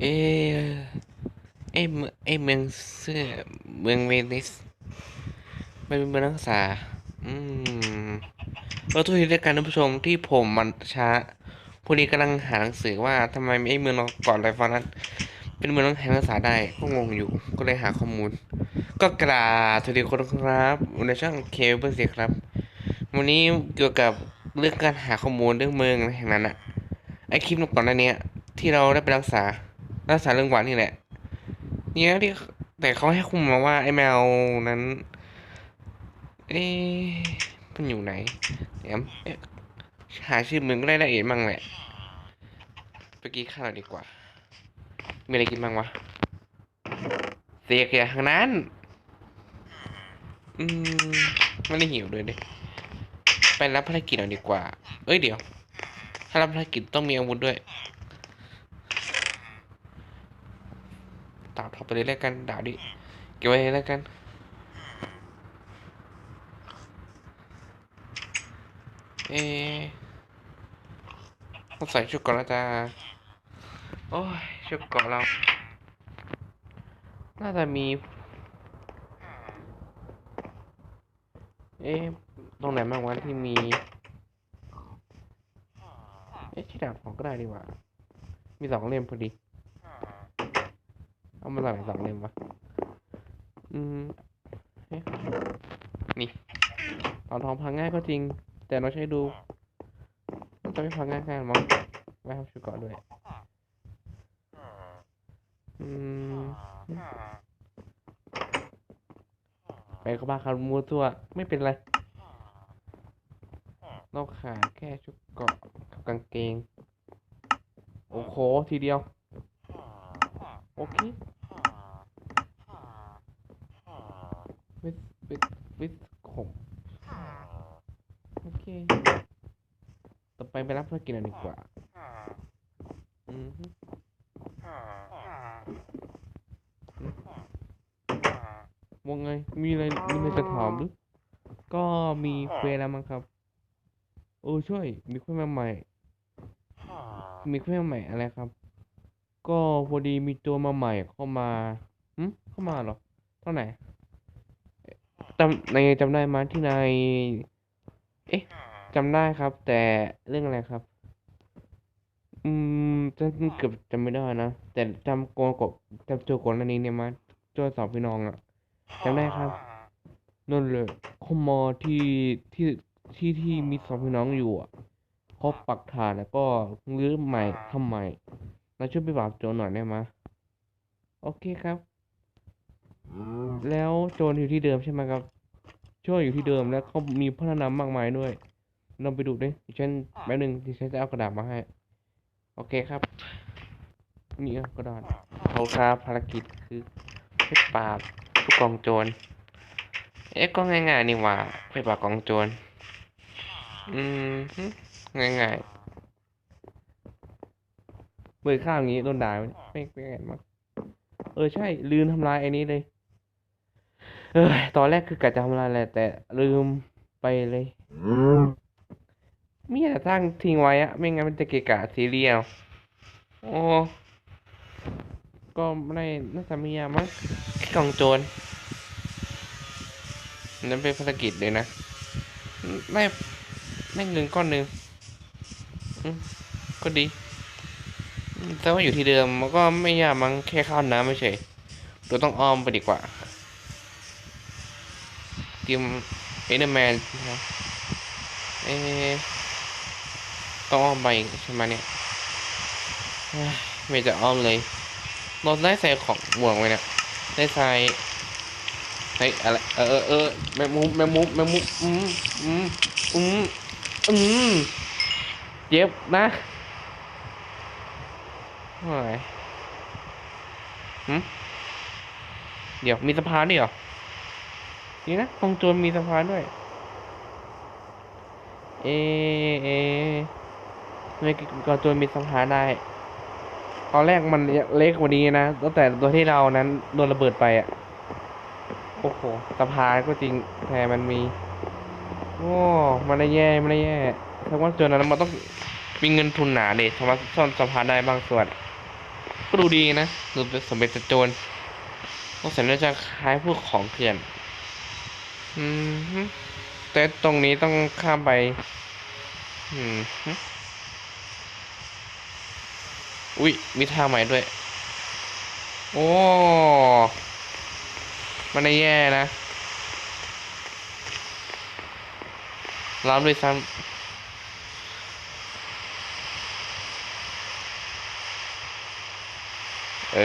เอะเอเองเอเมืองเสื้อเมืองเวนิสไม่เป็นเมืองนักศึกษา อืมเราทุกทีด้วยกันท่านผู้ชมที่ผมมันช้าพอดีกำลังหาหนังสือว่าทำไมไอ้เมืองเราก่อนไรฟอนั้นเป็นเมืองแห่งนักศึกษาได้ก็งงอยู่ก็เลยหาข้อมูล ก็กราบสวัสดีคนครับในช่องเคเบิลเสียครับ วันนี้เกี่ยวกับเรื่องการหาข้อมูลเรื่องเมืองแห่งนั้นอะไอคลิปก่อนหน้านี้ที่เราได้ไปรักษา รักษาเรื่องหวานนี่แหละ เนี่ยที่แต่เขาให้คุมมาว่าไอ้แมวนั้นเอ๊ะมันอยู่ไหนเดี๋ยวหาชื่อมืองก็ได้ละเอียดมั่งแหละไปกินข้าวดีกว่า มีอะไรกินบ้างวะเสียกียทางนั้น อืมไม่ได้หิวด้วยดิไปรับภารกิจหน่อยดีกว่า เอ้ยเดี๋ยว ถ้ารับภารกิจต้องมีอาวุธด้วย ดาบถอด ไปเลยแล้วกันดาบดิเก็บไว้เลยแล้วกันเอะต้องใส่ชุดก่อนนะจ๊ะโอ้ยชุดเก่อนเรา น่าจะมี เอ๊ะตรงไหนบ้างวะที่มี เอ๊ะที่ดาบของก็ได้ดีกว่า มีสองเล่มพอดี เอามาจากไหนสองเล่มวะอืมเอ๊ะนี่เอาทองพังง่ายก็จริง แต่เราใช้ดูจะไม่พังง่ายง่ายมั้งไว้ทำชุดเกราะด้วย อืมไปก็บ้าคามัวตัวไม่เป็นไรเราขาดแค่ชุดเกาะกับกางเกง โอ้โหทีเดียว โอเค วิส วิสวิสขมโอเค ต่อไปไปรับภารกิจกันดีกว่า อืมฮึว่าไง มีอะไร มีอะไรจะถามหรือ ก็มีเควสแล้วมั้งครับเออช่วย มีเควสมาใหม่ มีเควสมาใหม่อะไรครับ ก็พอดีมีตัวมาใหม่เข้ามาหึเข้ามาเหรอเท่าไหร่ จำในจำได้มยที่นายเอ๊ะจำได้ครับ แต่เรื่องอะไรครับ อืมจะเกือบจำไม่ได้นะ แต่จำโกนกบจำโจโกนอันนี้เนี่ยมาโจสองพี่น้องอะจำได้ครับนั่นเลยเขามาที่ที่ที่ที่มีสองพี่น้องอยู่อะเขาปักฐานแล้วก็รื้อใหม่ทำใหม่เราช่วยไปปราบโจรหน่อยได้ไหมยโอเคครับ แล้วโจรอยู่ที่เดิมใช่ไหมครับช่วยอยู่ที่เดิมแล้วเขามีพัฒนามากมายด้วยลองไปดูดิดิฉันแป๊บนึงดิฉันจะเอากระดาษมาให้ โอเคครับ นี่เอากระดาษเขาครับภารกิจคือไปปราบผู้กองโจร เอ๊ะก็ง่ายๆนี่หว่าไปปราบกองโจร อืมฮึง่ายๆเบิกข้าวอย่างงี้โดนด่าไหมไม่ไม่แก่มั้งเออใช่ลืมทำลายไอ้นี้เลย เออตอนแรกคือกะจะทำลายแหละแต่ลืมไปเลยม่อยากจะตั้งทิ้งไว้อะไม่งั้นมันจะเกะกะซีเรียลโอ้ก็ไม่ได้น่าจะมีอะมั้งแค่กองโจรนั่นเป็นภารกิจเลยนะได้ได้เงินก้อนหนึ่งก็ดี แต่ว่าอยู่ที่เดิมมันก็ไม่ยากมั้งแค่ข้าวน้ำไม่ใช่เราต้องอ้อมไปดีกว่า ทีมเอเดอร์แมนนะเอต้องอ้อมไปใช่ไหมเนี่ยไม่จะอ้อมเลยเราได้ใส่ของหมวกไว้เนี่ยได้ใส่เฮ้ยอะไรเออเออเออแมงมุมแมงมุมแมงมุมอืมอืมอืมอืมเจ็บนะโอ้ยหืมเดี๋ยวมีสะพานด้วยเหรอ นี่นะกองโจรมีสะพานด้วย เอ เอทำไมกองโจรมีสะพานได้ ตอนแรกมันเล็กกว่านี้นะ ตั้งแต่ตัวที่เรานั้นโดนระเบิดไปอะ โอ้โหสะพานก็จริงแต่มันมี โอ้มันได้แย่มันได้แย่ทั้งว่าโจรนั้นมันต้องมีเงินทุนหนาเด็ทำไมซ่อนสะพานได้บางส่วน ก็ดูดีนะดูเป็นสมเป็นโจรต้องสัญญาจะคล้ายพวกของเถื่อน อืมแต่ตรงนี้ต้องข้ามไป อืมอุ้ยมีท่าใหม่ด้วย โอ้ มันไม่แย่นะล้ำด้วยซ้ำเอ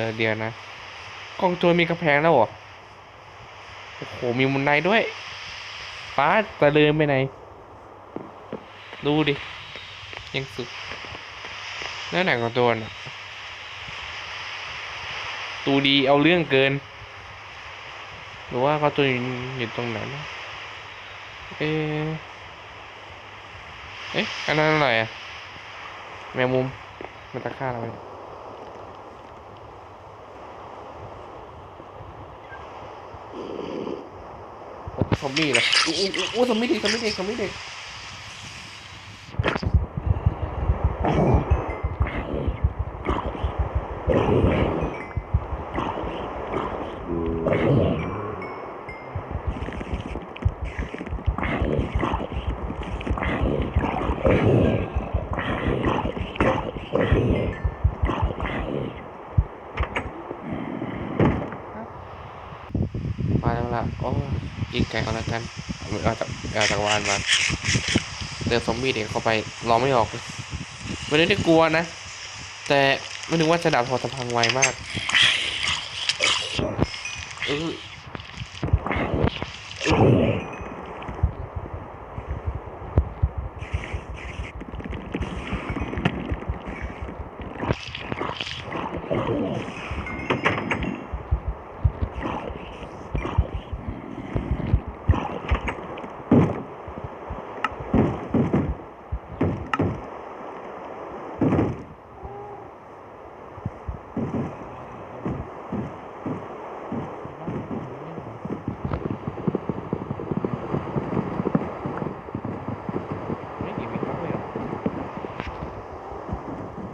อ เดี๋ยวนะ กองโจรมีกระแพงแล้วเหรอ โอ้โห มีมุนไนด้วยป้าจะเดินไปไหน ดูดิ ยังสุดแล้วไหนของโจรอะดูดีเอาเรื่องเกิน หรือว่าเขาตัวอยู่ตรงไหนนะเอะเอ๊ะอันนั้นอะไรอะแมงมุมมันจะฆ่าเราไหม อมบี้เหรออู้อู้อู้อู้ซอมบี้เด็กซอมบี้เด็กซอมบี้ดิกมาแล้วล่ะโอ้ ยิงไก่เอาละกันเอาจากเอาจากวานมาเจอซอมบี้เด็กเข้าไปร้องไม่ออกเลยไม่ได้กลัวนะ แต่ไม่นึกว่าจะดับพอสะพังไวมากเออ ไม่มีมีท็อปด้วยเหรอ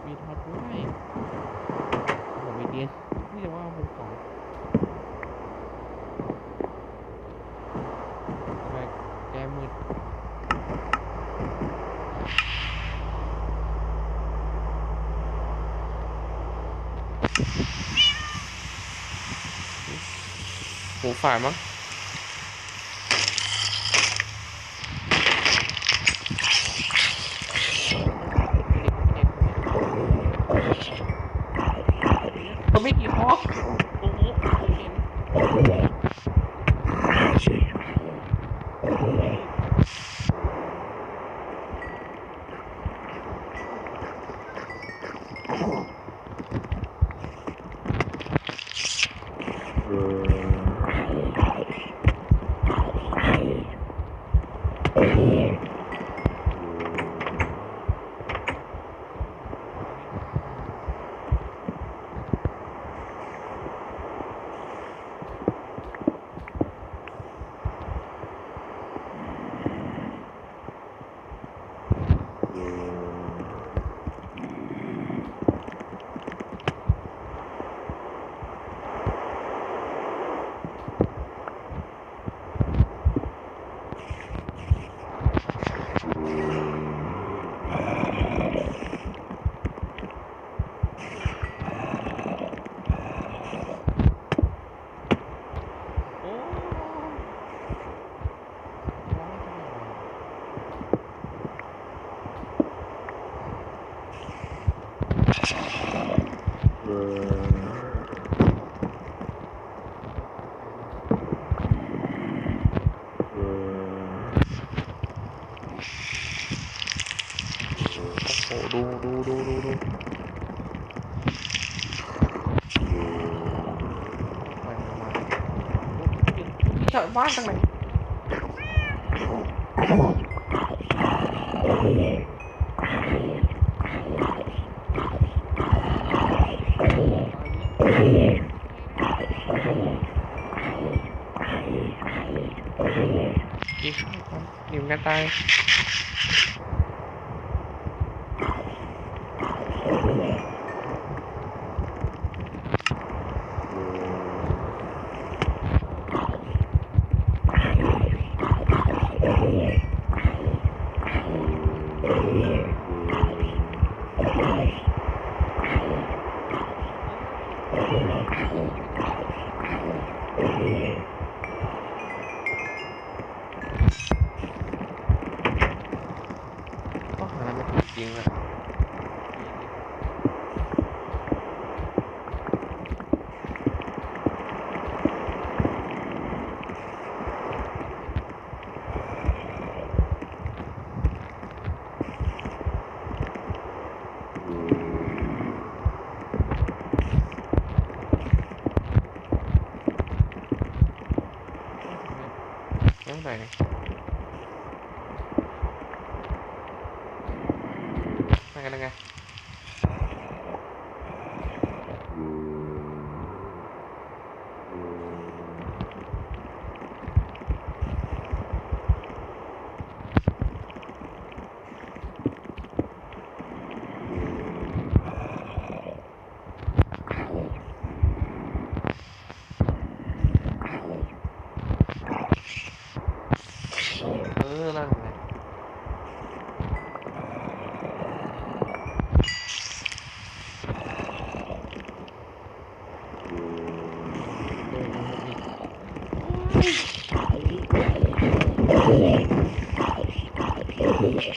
มีท็อปด้วยผมมีเดียนนี่จะว่าเป็นของทำไมแก้มืด หูฝ่ายมั้ง มันไม่กี่ข้อโอ้โหเห็นโอ้ โหดูดูดูดูดูไปมาจอดบ้านตรงไหน กี่ข้าวก่อนหนิมกันตาย ไม่เป็นไรไปกันยังไงเออนั่นไง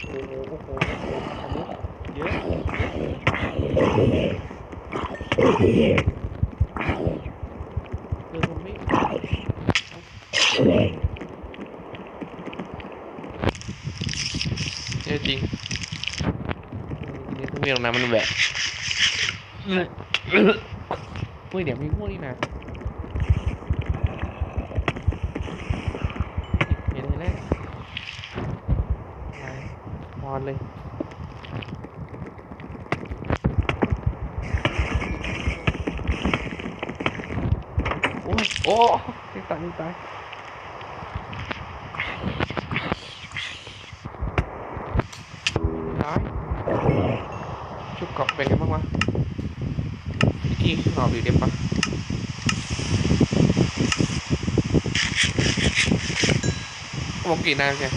โอ้โหโอ้โหอันนี้เยอะ เจอซอมบี้เยอะจริงนี่ต้องมีตรงนั้นมันแหวะเฮ้ยเดี๋ยวมีพวกนี้นะเห็นเลยแล้วนอนเลย โอ้ยโอ้ยตายตายตายชุดเกาะเป็นไงบ้างวะพี่กี้หอบอยู่เด็บปะบอกกี่นานใช่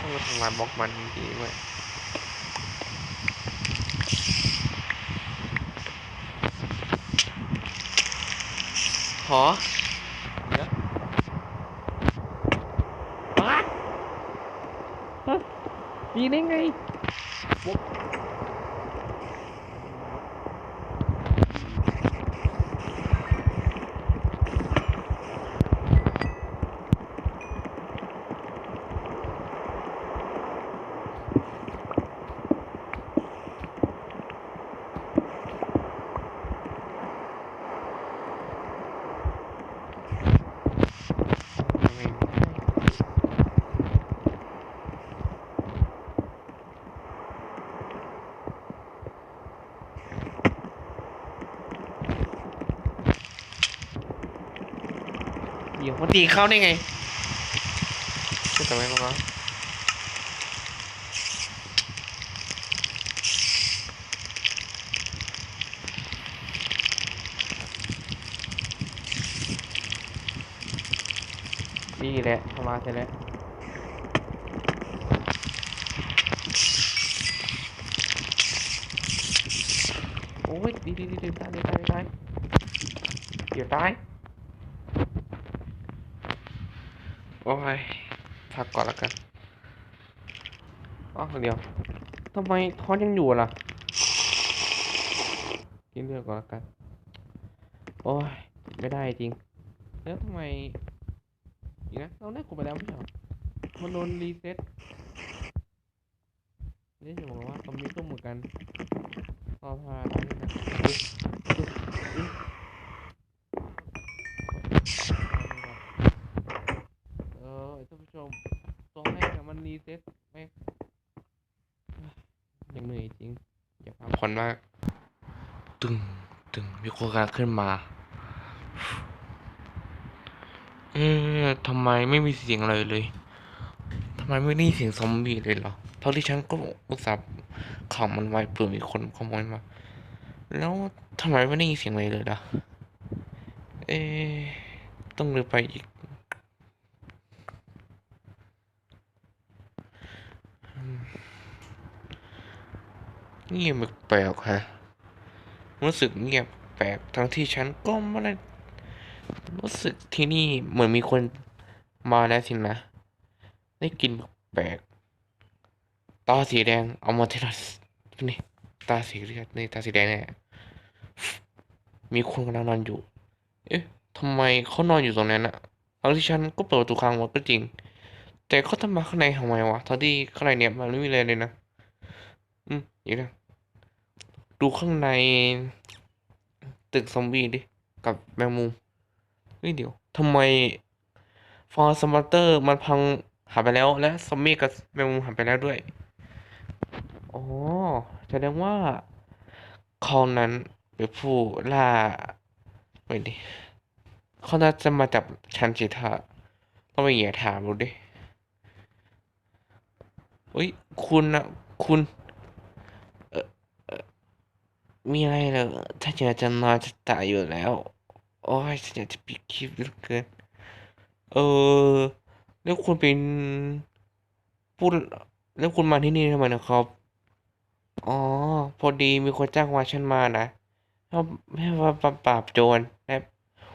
ต้อง มาทำงานบล็อกมันดีๆเว้ยขอเดี๋ยวว้าฮะมีได้ไงปุ๊บไม่ ตีเข้าได้ไงพูดทำไมบ้างวะดีแหละเข้ามาเสร็จแล้วโอ้ยดีดีดีดีตายดีตายดีตายเดี๋ยวตาย โอ้ยพักก่อนแล้วกันอ๋อเดี๋ยวทำไมทอนยังอยู่ล่ะกินเลือดก่อนแล้วกัน โอ้ย ไม่ได้จริง แล้วทำไมอีกนะเราได้ขุดไปแล้วไม่ใช่เหรอมันโดนรีเซ็ตนี่จะบอกว่าคอมพิวเตอร์เหมือนกันพอพาได้นะ มาก ตึงตึงมีโครงการขึ้นมา เอ๊ะทำไมไม่มีเสียงอะไรเลยทำไมไม่ได้เสียงซอมบี้เลยเหรอเท่าที่ฉันก็อุตส่าห์ขังมันไว้เผื่อมีคนขโมยมา แล้วทำไมไม่ได้ยินเสียงอะไรเลยล่ะ เอ๊ะต้องเดินไปอีก เงียบแปลกฮะรู้สึกเงียบแปลกทั้งที่ฉันก็ไม่ได้รู้สึกที่นี่เหมือนมีคนมาแล้วสินะ ได้กลินแปลกตาสีแดงเอามาเทลัสนี่ตาสีเลือดนี่ตาสีแดงเนี่ยมีคนกำลังนอนอยู่ เอ๊ะทำไมเขานอนอยู่ตรงนั้นอะทั้งที่ฉันก็เปิดประตูค้างไว้ก็จริง แต่เขาทำมาข้างในทำไมวะทั้งที่ข้างในเนี่ยมันไม่มีอะไรเลยนะ อืมเดี๋ยวนะ ดูข้างใน ตึกซอมบี้ดิ กับแมงมุมเฮ้ยเดี๋ยวทำไมฟอร์สมาร์เตอร์มันพังหายไปแล้วและซอมบี้กับแมงมุมหายไปแล้วด้วยอ๋อแสดงว่าเขานั้นเป็นผู้ล่าไปดิเขาน่าจะมาจากชันจิทะต้องไปแย่ถามดูดิเฮ้ย คุณนะคุณ มีอะไรเหรอถ้าอยากจะนอนจะตายอยู่แล้ว โอ้ยฉันอยากจะปิดคลิปเหลือเกิน เออ แล้วคุณเป็นผู้แล้วคุณมาที่นี่ทำไมนะครับ อ๋อ พอดีมีคนจ้างวานฉันมานะแล้วให้ว่าปราบบโจรและ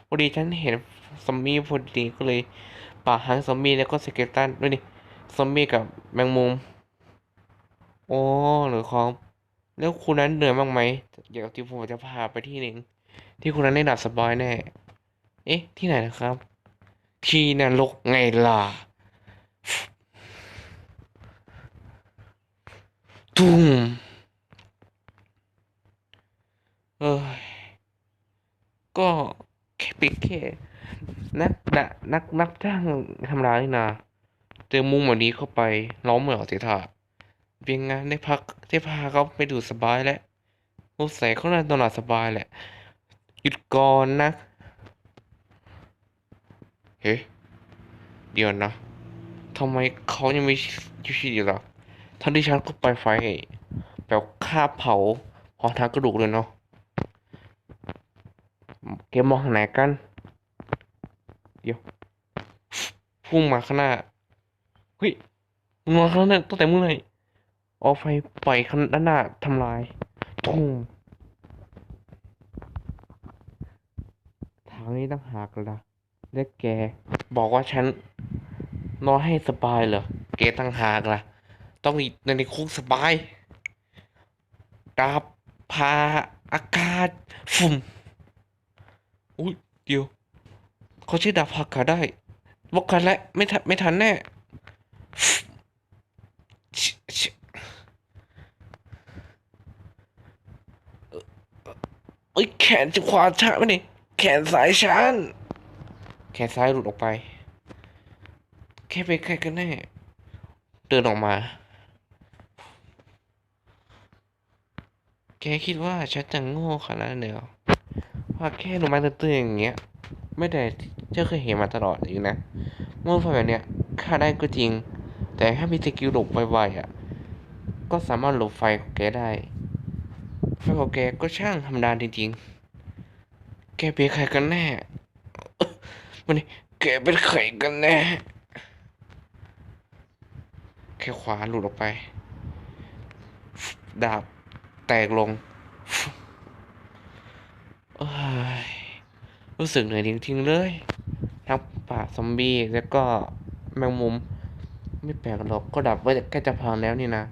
พอดีฉันเห็นซอมบี้พอดีก็เลยปราบทั้งซอมบี้แล้วก็สเกลตันด้วยนี่ซอมบี้กับแมงมุมอ๋อหรือครับ แล้วคุณนั้นเหนื่อยบ้างไหมเดี๋ยวที่ผมจะพาไปที่หนึ่งที่คุณนั้นได้หลับสบายแน่ เอ๊ะ ที่ไหนนะครับ ที่นรกไงล่ะตุ้มเอ้ยก็แค่ปิดแค่นักดะนักนักจ้างธรรมดายนาเจอมุมแบบนี้เข้าไปร้องเหมือนเสียท่า เพียงงานได้พักได้พาเขาไปดูสบายแล้วสงสัยเขาน่าจะนอนสบายแหละ หยุดก่อนนะ เฮ้เดี๋ยวนะทำไมเขายังไมีชีวิตอยู่ล่ะทั้งที่ฉันก็ไปไฟแบบฆ่าเผาเผาทางกระดูกเลยเนาะแกมมองทางไหนกัน เดี๋ยวพุ่งมาข้างหน้า เฮ้ยมึงมาข้างหน้าตั้งแต่เมื่อไหร่ เอาไฟปล่อยข้างด้านหน้าทำลายทุ่มทางนี้ต้องหากละและแก บอกว่าฉันนอนให้สบายเหรอแกตั้งหากล่ะต้องอยู่ในคุกสบายดาบพาอากาศฝุ่มอุ้ยเดี๋ยวเขาชื่อดาบพักขาได้บอกกันแล้วไม่ทันไม่ทันแน่ชิชิเอ้ยแขนจะขวาฉันวะนี่แขนซ้ายฉันแขนซ้ายหลุดออกไป แค่เป็นใครกันแน่ เดินออกมา แกคิดว่าฉันจะโง่ขนาดนั้นเลยเหรอว่าแค่หนูมาตื่นๆอย่างเงี้ย ไม่ได้เจ้าเคยเห็นมาตลอดอยู่นะเมื่อไฟแบบเนี้ยฆ่าได้ก็จริง แต่ถ้ามีสกิลหลบไวๆอะ ก็สามารถหลบไฟของแกได้ ไฟของแกก็ช่างธรรมดาจริงๆ แกเป็นใครกันแน่เอ้อมันนี่แกเป็นใครกันแน่ แค่ขวาหลุดออกไป ดาบแตกลงเอ้ยรู้สึกเหนื่อยจริงๆเลยทั้งป่าซอมบี้แล้วก็แมงมุม ไม่แปลกหรอกก็ดับว่าใกล้จะพังแล้วนี่นะ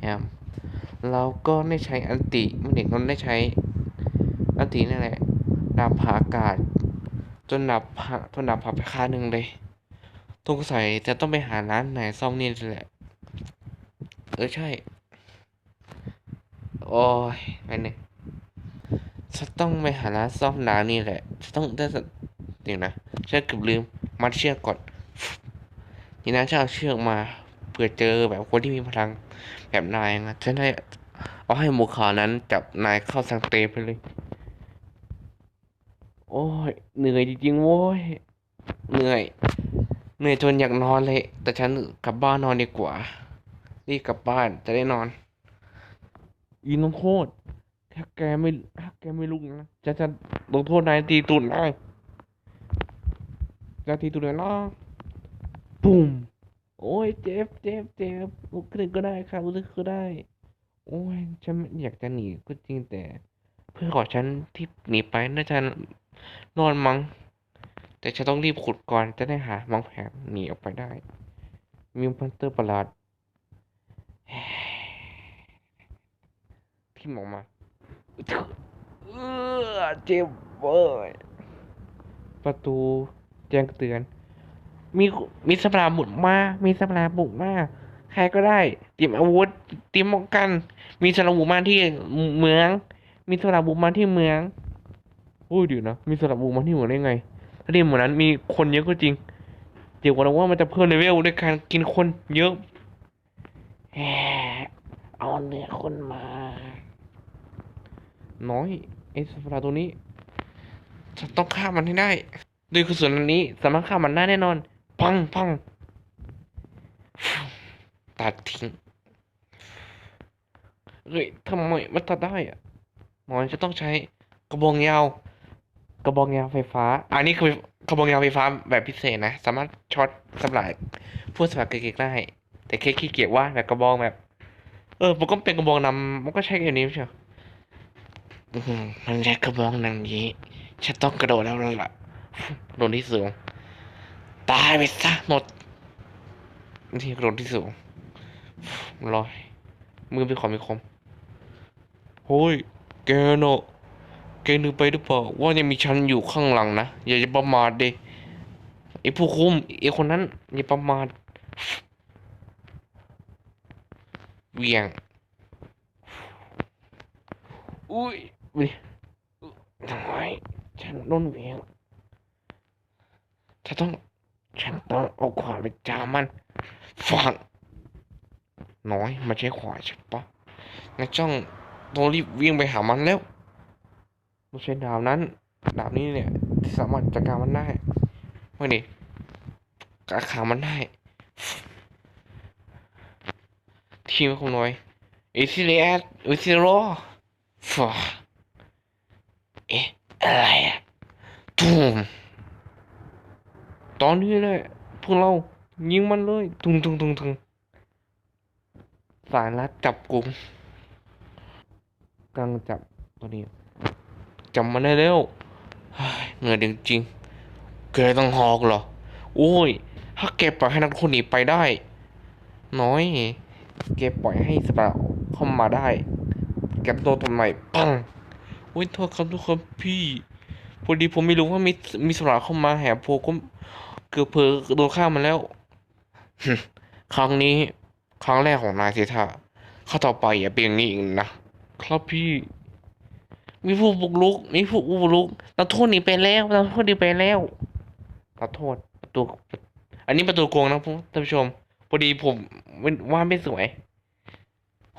แอม เราก็ได้ใช้อันติเมื่อเด็กนั้นได้ใช้อันตินั่นแหละดาบผ่าอากาศ จนดับผ่าจนดับผ่าไปค่าหนึ่งเลยสงใสัยจะต้องไปหาร้านไหนซ่อมนี่แหละ เออใช่ โอ้ยไปเนี่ยฉันต้องไปหาร้านซ่อมร้านนี่แหละฉันต้องได้สเดี๋ยวนะฉันเกือบลืมมัดเชือกก่อนนี่นะฉันเอาเชือกมาเผื่อเจอแบบคนที่มีพลัง แบบนายนะฉันให้เอาให้หมูขาวนั้นจับนายเข้าสังเตไปเลย โอ้ยเหนื่อยจริงๆโว้ยเหนื่อย เหนื่อยจนอยากนอนเลย แต่ฉันกลับบ้านนอนดีกว่ารีบกลับบ้านจะได้นอนยินลงโทษถ้าแกไม่ถ้าแกไม่ลุกนะจะจะลงโทษนายตีตุ่นนายจะตีตุ่นนายนะปุ่ม โอ้ยเจ็บเจ็บเจ็บลุกขึ้นก็ได้ครับลุกขึ้นก็ได้ โอ้ยฉันอยากจะหนีก็จริงแต่ เพื่อนของฉันที่หนีไปน่าจะนอนมั้งแต่ฉันต้องรีบขุดก่อนจะได้หาวางแผนหนีออกไปได้ มีมอนเตอร์ประหลาดทิ่มออกมาเออเจ็บเว้ยประตูแจ้งเตือน มีมีสัปหลาบุกมามีสัปหลาบุกมาใครก็ได้เตรียมอาวุธเตรียมป้องกัน มีสัประหลาบุกมาที่เมือง มีสัประหลาบุกมาที่เมืองโอ้ยเดี๋ยวนะมีสัประหลาบุกมาที่เมืองได้ไงถ้าที่เหมือนนั้นมีคนเยอะก็จริง เดี๋ยวกันว่ามันจะเพิ่มเลเวลด้วยการกินคนเยอะแหมเอาเนื้อคนมา น้อยไอ้สัปหลาตัวนี้จะต้องฆ่ามันให้ได้ด้วยกระสุนอันนี้สามารถฆ่ามันได้แน่นอน ปังปังตัดทิ้งเฮ้ยทำไมมันตัดได้อะหมอจะต้องใช้กระบองยาว กระบองยาวไฟฟ้า อันนี้คือกระบองยาวไฟฟ้าแบบพิเศษนะ สามารถช็อตสลายพวกสลัดเกกๆได้ แต่แค่ขี้เกียจว่าแบบกระบองแบบ เออมันก็เป็นกระบองนำมันก็ใช้อย่างนี้ไม่ใช่เหรออื้อหือมันใช้กระบองนำนี้ฉันต้องกระโดดแล้วล่ะโดดที่สูง ตายไปซะหมด นี่กระโดดที่สูงลอย มือเป็นขอมีคมโฮ้ยแกเนอะแกนึกไปหรือเปล่าว่ายังมีฉันอยู่ข้างหลังนะ อย่าจะประมาทเดไอ้ผู้คุมไอ้คนนั้น อย่าประมาทเวียง อุ้ยอุ๊ยทำไมฉันโดนเวียงฉันต้อง ฉันต้องเอาขวานไปจามมันฟังน้อยมาใช้ขวานใช่ปะงั้นจ้องต้องรีบวิ่งไปหามันแล้วไม่ใช่ดาบนั้นดาบนี้เนี่ยที่สามารถจัดการมันได้ไม่นี่กาขามันได้ทีมของน้อยอิซิเลสอิซิโรฟาเอ๊ะอะไรอะตูม ตอนนี้เลยพวกเรายิงมันเลยทุงทุงทุงทุงสายลัดจับกลุ่มกำลังจับตัวนี้จับมันได้แล้วเหนื่อยจริงๆแกต้องหอกเหรอ โอ้ย ถ้าแกปล่อยให้นักคนหนีไปได้ น้อยแกปล่อยให้สปาเข้ามาได้ แกตัวทำไมปังโอ้ยโทษครับทุกคนพี่พอดีผมไม่รู้ว่ามีมีสปาเข้ามาแหบโพก็ เกือเพอโดนฆ่ามันแล้ว ครั้งนี้ ครั้งแรกของนายสิท่าข้าต่อไปอย่าเป็นอย่างนี้อีกนะครับพี่ มีผู้บุกรุก มีผู้บุกรุกนักโทษหนีไปแล้วนักโทษหนีไปแล้วขอโทษประตู อันนี้ประตูโกงนะท่านผู้ชม พอดีผมว่าไม่สวย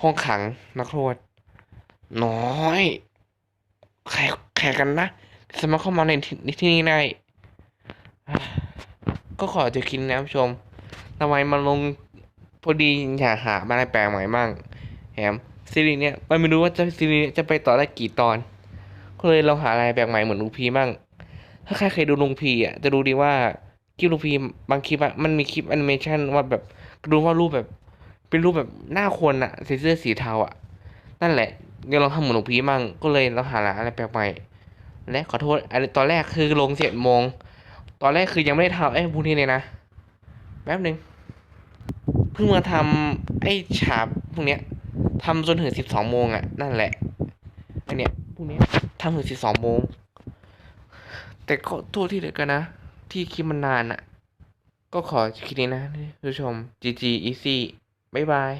ห้องขังนักโทษ น้อยใครใครกันนะสามารถเข้ามาในที่ที่นี่ได้ ก็ขอจะคิดนะผู้ชมทำไมมาลงพอดีอยากหาอะไรแปลกใหม่มั่งแถมซีรีส์เนี้ยมันไม่รู้ว่าจะซีรีส์เนี้ยจะไปต่อได้กี่ตอน ก็เลยเราหาอะไรแปลกใหม่เหมือนลุงพีมั่งถ้าใครเคยดูลุงพีอะจะรู้ดีว่าคลิปลุงพีบางคลิปอะมันมีคลิปแอนิเมชันว่าแบบดูว่ารูปแบบ เป็นรูปแบบหน้าคนอะใส่เสื้อสีเทาอะ นั่นแหละเดี๋ยวลองทำเหมือนลุงพีมั่งก็เลยเราหาอะไรแปลกใหม่ และขอโทษอตอนแรกคือลงเจ็ดโมง ตอนแรกคือยังไม่ได้ทำไอ้พวกนี้เลยนะ แป๊บหนึ่งเพิ่งมาทำไอ้ฉาบพวกเนี้ยทำจนถึงสิบสองโมงอะ นั่นแหละอันเนี้ยพวกเนี้ยทำถึงสิบสองโมง แต่ก็โทษที่เหลือกันนะ ที่คลิปมันนานอะ ก็ขอคิดนี้นะท่านผู้ชม GG easy บ๊ายบาย